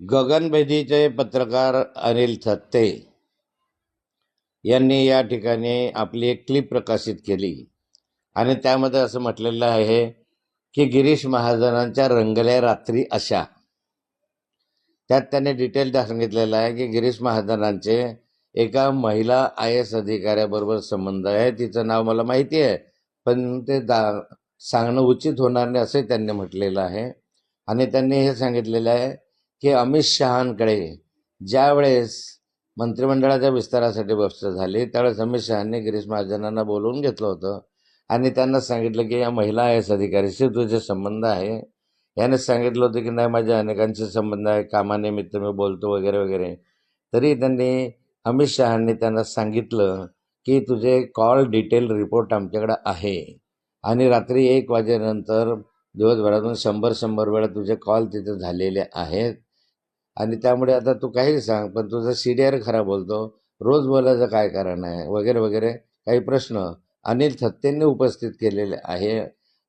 गगनभेदीचे पत्रकार अनिल थत्ते यांनी या ठिकाणी आपली एक क्लिप प्रकाशित केली. आणि त्यामध्ये असं म्हटलेलं आहे की गिरीश महाजनांच्या रंगल्या रात्री अशा. त्यात त्यांनी डिटेल सांगितलेलं आहे की गिरीश महाजनांचे एका महिला आय एस अधिकाऱ्याबरोबर संबंध आहे. तिचं नाव मला माहिती आहे पण ते दा सांगणं उचित होणार नाही असंही त्यांनी म्हटलेलं आहे. आणि त्यांनी हे सांगितलेलं आहे की अमित शहांकडे ज्यावेळेस मंत्रिमंडळाच्या विस्तारासाठी व्यवस्था झाली त्यावेळेस अमित शहांनी गिरीश महाजनांना बोलवून घेतलं होतं. आणि त्यांना सांगितलं की या महिला आय एस अधिकारीशी तुझे संबंध आहे. याने सांगितलं होतं की नाही माझ्या अनेकांचे संबंध आहे कामानिमित्त मी बोलतो वगैरे वगैरे. तरी त्यांनी अमित शहांनी त्यांना सांगितलं की तुझे कॉल डिटेल रिपोर्ट आमच्याकडे आहे. आणि रात्री एक वाजेनंतर दिवसभरातून शंभर शंभर वेळा तुझे कॉल तिथे झालेले आहेत. आणि त्यामुळे आता तू काही सांग पण तुझा सी डी आर खरा बोलतो. रोज बोलायचं काय कारण आहे? वगैरे वगैरे काही प्रश्न. अनिल थत्तेंनी उपस्थित केलेले आहे.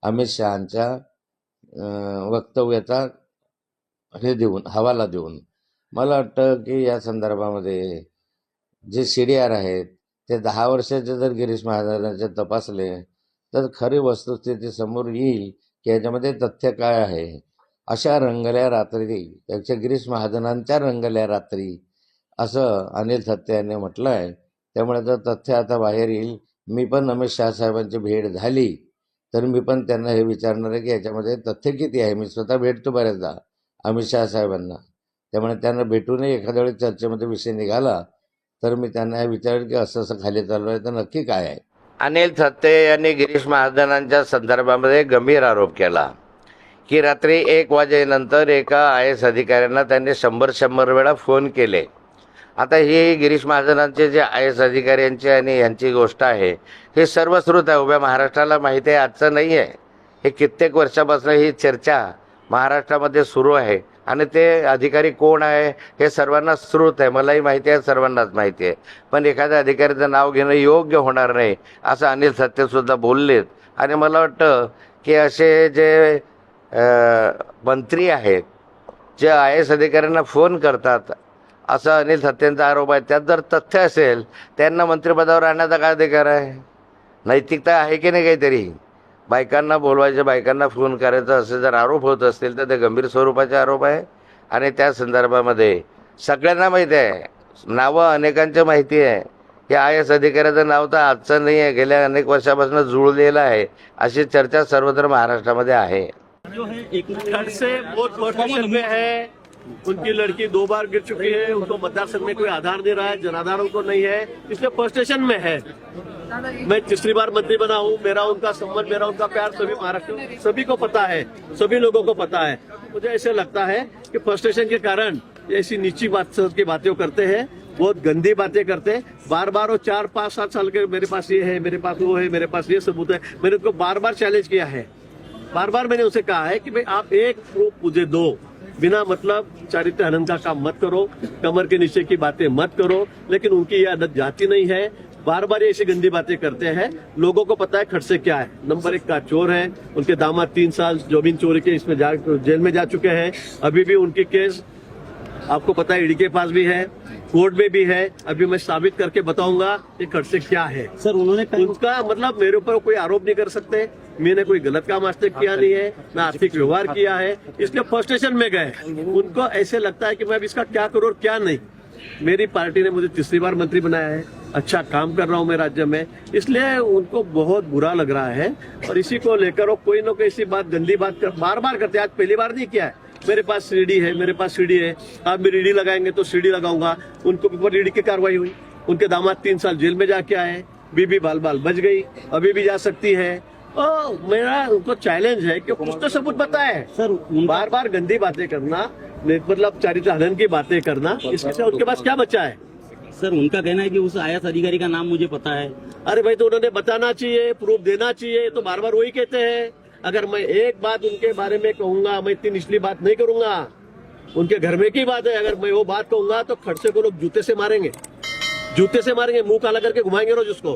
अमित शहांच्या वक्तव्याचा हे देऊन हवाला देऊन. मला वाटतं की या संदर्भामध्ये जे सी डी आर आहेत ते दहा वर्षाचे जर गिरीश महाराजांचे तपासले तर खरी वस्तुस्थिती समोर येईल की याच्यामध्ये तथ्य काय आहे? अशा रंगल्या रात्री त्याच्या गिरीश महाजनांच्या रंगल्या रात्री असं अनिल थत्ते यांनी म्हटलं आहे त्यामुळे जर तथ्य आता बाहेर येईल. मी पण अमित शहा साहेबांची भेट झाली. तर मी पण त्यांना हे विचारणार आहे की याच्यामध्ये तथ्य किती आहे? मी स्वतः भेटतो बऱ्याचदा अमित शहा साहेबांना. त्यामुळे त्यांना भेटूनही एखाद्या वेळी चर्चेमध्ये विषय निघाला तर मी त्यांना हे विचारेल की असं असं खाली चालू आहे तर नक्की काय आहे? अनिल थत्ते यांनी गिरीश महाजनांच्या संदर्भामध्ये गंभीर आरोप केला. की रात्री एक वाजेनंतर एका आय एस अधिकाऱ्यांना त्यांनी शंभर शंभर वेळा फोन केले. आता ही गिरीश महाजनांचे जे आय एस अधिकाऱ्यांची आणि यांची गोष्ट आहे हे सर्वश्रुत आहे. उभ्या महाराष्ट्राला माहिती आहे आजचं नाही आहे. हे कित्येक वर्षापासून ही चर्चा महाराष्ट्रामध्ये सुरू आहे. आणि ते अधिकारी कोण आहे हे सर्वांना श्रुत आहे. मलाही माहिती आहे सर्वांनाच माहिती आहे. पण एखाद्या अधिकाऱ्याचं नाव घेणं योग्य होणार नाही असं अनिल सत्तेसुद्धा बोललेत. आणि मला वाटतं की असे जे मंत्री आहेत जे आय एस अधिकाऱ्यांना फोन करतात. असं अनिल सत्तेंचा आरोप आहे. त्यात जर तथ्य असेल त्यांना मंत्रिपदावर आणण्याचा काय अधिकार आहे? नैतिकता आहे की नाही काहीतरी? बायकांना बोलवायचं बायकांना फोन करायचा असे जर आरोप होत असतील तर ते गंभीर स्वरूपाचे आरोप आहे. आणि त्या संदर्भामध्ये सगळ्यांना माहिती आहे. नावं अनेकांच्या माहिती आहे. हे आय एस अधिकाऱ्याचं नाव तर आजचं नाही आहे गेल्या अनेक वर्षापासून जुळलेलं आहे. अशी चर्चा सर्वत्र महाराष्ट्रामध्ये आहे. जो है एक घर से बहुत पोजिशन में है। उनकी लड़की दो बार गिर चुकी है, उनको मतदार संघ में कोई आधार नहीं रहा है, जनाधार को नहीं है, इसलिए फ़र्स्ट स्टेशन में है। मैं तीसरी बार मंत्री बना हूँ, मेरा उनका संबंध मेरा उनका प्यार सभी महाराष्ट्र, सभी को पता है, सभी लोगों को पता है। मुझे ऐसे लगता है कि फ़र्स्ट स्टेशन के कारण ऐसी नीची बात की बातें करते हैं, बहुत गंदी बातें करते हैं। बार बार वो चार, पाँच, सात साल के मेरे पास ये है, मेरे पास वो है, मेरे पास ये सबूत है। मैंने उनको बार बार चैलेंज किया है। बार बार मैंने उसे कहा है कि भाई आप एक प्रूफ मुझे दो। बिना मतलब चारित्र हनन का काम मत करो, कमर के नीचे की बातें मत करो, लेकिन उनकी ये आदत जाती नहीं है। बार बार ऐसी गंदी बातें करते हैं। लोगों को पता है खर्चे क्या है। नंबर एक का चोर है, उनके दामाद तीन साल ज़मीन चोरी के इसमें जा, जेल में जा चुके हैं। अभी भी उनकी केस, आपको पता है, ईडी के पास भी है। कोर्ट में भी है। अभी मैं साबित करके बताऊँगा ये खर्चे क्या है। सर उन्होंने उनका मतलब मेरे ऊपर कोई आरोप नहीं कर सकते। मैंने कोई गलत काम आज तक किया नहीं है मैं आर्थिक व्यवहार किया है। इसलिए फ़र्स्ट स्टेशन में गए। उनको ऐसे लगता है कि मैं अब इसका क्या करूँ और क्या नहीं। मेरी पार्टी ने मुझे तीसरी बार मंत्री बनाया है। अच्छा काम कर रहा हूँ मैं राज्य में। इसलिए उनको बहुत बुरा लग रहा है। और इसी को लेकर वो कोई ना कोई ऐसी बात गंदी बात कर, बार बार करते हैं। आज पहली बार नहीं किया है। मेरे पास सीडी है मेरे पास सीडी है। आप भी रीडी लगाएँगे तो सीडी लगाऊँगा। उनको ऊपर रीडी की कार्रवाई हुई। उनके दामाद तीन साल जेल में जाके आए। बीबी बाल बाल बच गई। अभी भी जा सकती है। ओ, मेरा उनको चैलेंज है कि कुछ तो सबूत बताए। सर बार बार गंदी बातें करना मतलब चारित्र हनन की बातें करना इसके उनके पास क्या बचा है? सर उनका कहना है कि उस आईएएस अधिकारी का नाम मुझे पता है। अरे भाई तो उन्होंने बताना चाहिए प्रूफ देना चाहिए तो बार बार वही कहते हैं। अगर मैं एक बात उनके बारे में कहूँगा, मैं इतनी निचली बात नहीं करूँगा। उनके घर में की बात है, अगर मैं वो बात कहूँगा तो खड़से को लोग जूते से मारेंगे। जूते से मारेंगे, मुँह काला करके घुमाएँगे रोज उसको।